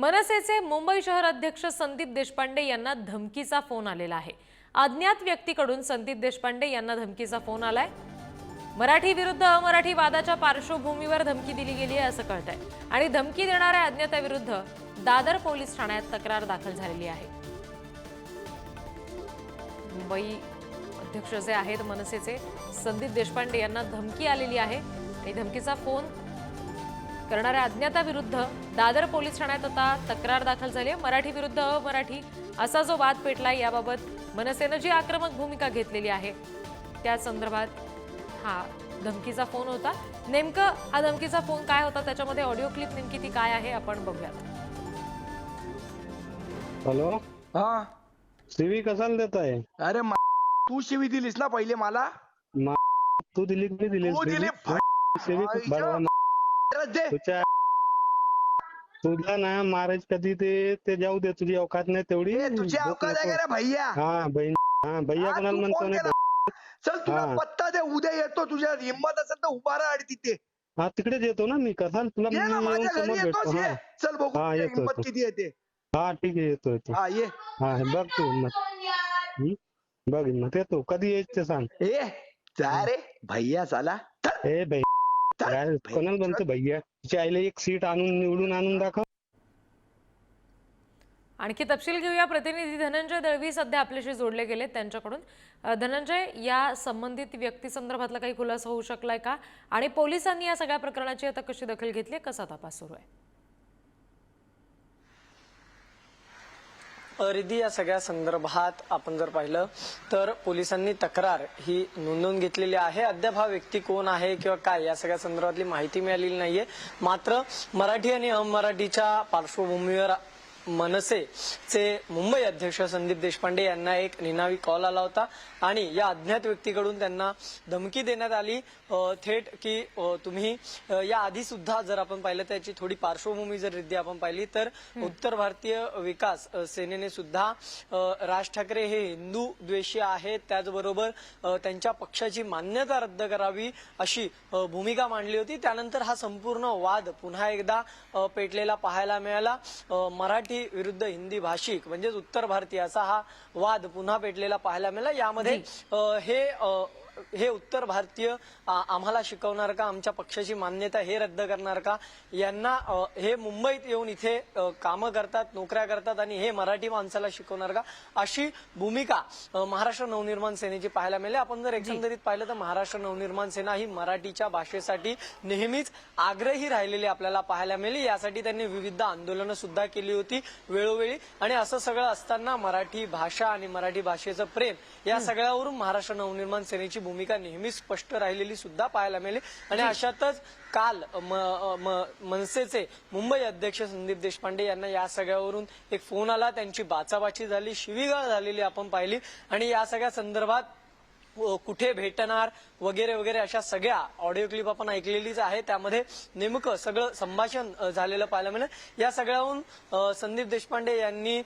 मनसेचे मुंबई शहर अध्यक्ष संदीप देशपांडे यांना धमकीचा फोन आलेला आहे. अज्ञात व्यक्तीकडून संदीप देशपांडे यांना धमकीचा फोन आलाय. मराठी विरुद्ध अमराठी वादाच्या पार्श्वभूमीवर धमकी दिली गेली आहे असं कळत आहे आणि धमकी देणाऱ्या अज्ञाताविरुद्ध दादर पोलीस ठाण्यात तक्रार दाखल झालेली आहे. मुंबई अध्यक्ष जे आहेत मनसेचे संदीप देशपांडे यांना धमकी आलेली आहे. आणि धमकीचा फोन करणाऱ्या अज्ञाताविरुद्ध दादर पोलीस ठाण्यात आता तक्रार दाखल झाली आहे. मराठी विरुद्ध अमराठी असा जो वाद पेटला याबाबत मनसेनं जी आक्रमक भूमिका घेतलेली आहे त्या संदर्भात हा धमकीचा फोन होता. नेमकं हा धमकीचा फोन काय होता त्याच्यामध्ये ऑडिओ क्लिप नेमकी ती काय आहे आपण बघूयात. हॅलो? हा. सीवी कशाला देत आहे अरे तू शिवी दिलीस ना पहिले मला? तू दिली दिली दे. तुझ्या तुला ना कधी ते ते जाऊ दे. तुझी अवकात नाही तेवढी. ए, तुझी डोकं अवकाश आहे नको. का रे भैया? हा बहीण. हा भैया हा, कोणाला तू म्हणतो फ़ोन नाही केला. चल तुला हा. पत्ता दे. उद्या येतो तुझ्या. हिंमत असेल तर उभा राहा आणि तिथे. हा तिकडेच येतो ना मी. कसा तुला ये मी ना येऊन माझ्या घरी समोर येतोस भेटतो ये. हा. चल बघू हा, येतो, हिंमत येतो. किती येते हा ठीक आहे. येतो येतो. हा ये. हा हे बघ तू हिंमत. हम्म? बघ हिंमत. येतो. कधी यायचं ते सांग. ए जा रे. भैया चला. ए भाई काय कोणाला म्हणतो भैया तिच्या आईला एक सीट आणून निवडून आणून दाखव. आणखी तपशील घेऊया. प्रतिनिधी धनंजय दळवी सध्या आपल्याशी जोडले गेले त्यांच्याकडून. धनंजय या संबंधित व्यक्ती संदर्भातला काही खुलासा होऊ शकलाय का? आणि पोलिसांनी या सगळ्या प्रकरणाची आता कशी दखल घेतली कसा तपास सुरू आहे? अरिदी या सगळ्या संदर्भात आपण जर पाहिलं तर पोलिसांनी तक्रार ही नोंदवून घेतलेली आहे. अद्याप हा व्यक्ती कोण आहे किंवा काय या सगळ्या संदर्भातली माहिती मिळालेली नाहीये. मात्र मराठी आणि अमराठीच्या पार्श्वभूमीवर मनसेचे मुंबई अध्यक्ष संदीप देशपांडे यांना एक निनावी कॉल आला होता. आणि या अज्ञात व्यक्तीकडून त्यांना धमकी देण्यात आली. थेट की तुम्ही या आधी सुद्धा जर आपण पाहिलं त्याची थोडी पार्श्वभूमी जर रिद्धी आपण पाहिली तर उत्तर भारतीय विकास सेनेने सुद्धा राज ठाकरे हे हिंदू द्वेषी आहेत. त्याचबरोबर त्यांच्या पक्षाची मान्यता रद्द करावी अशी भूमिका मांडली होती. त्यानंतर हा संपूर्ण वाद पुन्हा एकदा पेटलेला पाहायला मिळाला. अ, मराठी विरुद्ध हिंदी भाषिक म्हणजेच उत्तर भारतीय असा हा वाद पुन्हा पेटलेला पाहायला मिळाला. यामध्ये हे हे उत्तर भारतीय आम्हाला शिकवणार का? आमच्या पक्षाची मान्यता हे रद्द करणार का? यांना हे मुंबईत येऊन इथे कामं करतात नोकऱ्या करतात आणि हे मराठी माणसाला शिकवणार का? अशी भूमिका महाराष्ट्र नवनिर्माण सेनेची पाहायला मिळाली. आपण जर एकंदरीत पाहिलं तर महाराष्ट्र नवनिर्माण सेना ही मराठीच्या भाषेसाठी नेहमीच आग्रही राहिलेली आपल्याला पाहायला मिळाली. यासाठी त्यांनी विविध आंदोलनं सुद्धा केली होती वेळोवेळी. आणि असं सगळं असताना मराठी भाषा आणि मराठी भाषेचं प्रेम या सगळ्यावरून महाराष्ट्र नवनिर्माण सेनेची भूमिका नेहमीच स्पष्ट राहिलेली सुद्धा पाहायला मिळाली. आणि अशातच काल मनसेचे मुंबई अध्यक्ष संदीप देशपांडे यांना या सगळ्यावरून एक फोन आला. त्यांची बाचाबाची झाली शिवीगाळ झालेली आपण पाहिली. आणि या सगळ्या संदर्भात कुठे भेटणार वगैरे वगैरे अशा सगळ्या ऑडिओ क्लिप आपण ऐकलेलीच आहे. त्यामध्ये नेमकं सगळं संभाषण झालेलं पाहायला मिळेल. या सगळ्याहून संदीप देशपांडे यांनी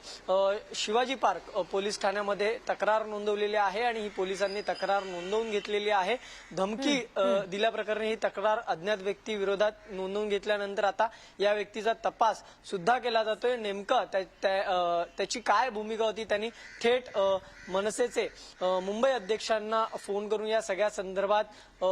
शिवाजी पार्क पोलीस ठाण्यामध्ये तक्रार नोंदवलेली आहे आणि ही पोलिसांनी तक्रार नोंदवून घेतलेली आहे. धमकी दिल्याप्रकरणी ही तक्रार अज्ञात व्यक्ती विरोधात नोंदवून घेतल्यानंतर आता या व्यक्तीचा तपास सुद्धा केला जातोय. नेमकं त्याची काय भूमिका होती त्यांनी थेट मनसेचे मुंबई अध्यक्षांना फोन करून या सगळ्या संदर्भात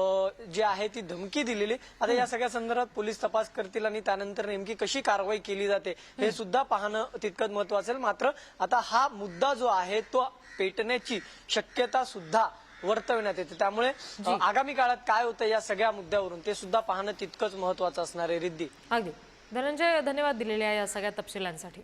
जी आहे ती धमकी दिलेली. आता या सगळ्या संदर्भात पोलीस तपास करतील आणि त्यानंतर नेमकी कशी कारवाई केली जाते हे सुद्धा पाहणं तितकंच महत्वाचं आहे मात्र आता हा मुद्दा जो आहे तो पेटण्याची शक्यता सुद्धा वर्तवण्यात येते. त्यामुळे आगामी काळात काय होतं या सगळ्या मुद्द्यावरून ते सुद्धा पाहणं तितकंच महत्वाचं असणार आहे. रिद्धी. अगदी. धनंजय धन्यवाद दिलेल्या या सगळ्या तपशिलांसाठी.